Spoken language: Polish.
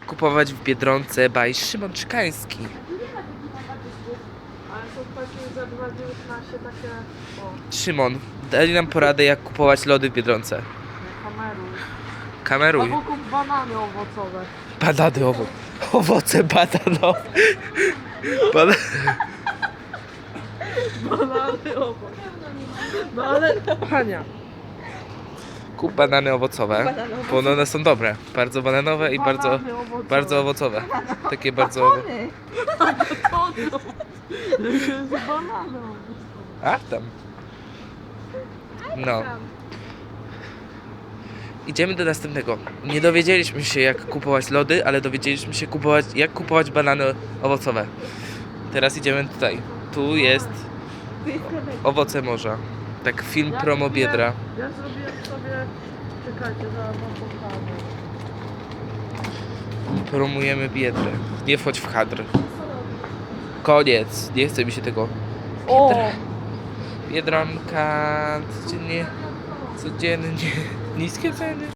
Jak kupować w Biedronce by Szymon Czykański. Ale są takie za 2,19 takie... O, Szymon, dali nam poradę jak kupować lody w Biedronce. kameruj. Albo kup banany owocowe. Banany owo owoce bananowe. Bana Banany owocowe. No ale... Hania. Kup banany owocowe, bo one są dobre. Bardzo bananowe i bardzo, Banany owocowe. bardzo owocowe. Takie bardzo... owo- To jest banany owocowe. A, tam. No. Idziemy do następnego. Nie dowiedzieliśmy się jak kupować lody, ale dowiedzieliśmy się kupować, jak kupować banany owocowe. Teraz idziemy tutaj. Tu jest owoce morza. Tak film Ja promo zrobiłem- Biedra. Ja zrobiłem sobie... Czekajcie, zaraz wam pokażę. Promujemy Biedrę. Nie wchodź w kadr. Koniec. Nie chce mi się tego. O! Biedronka codziennie, codziennie niskie ceny.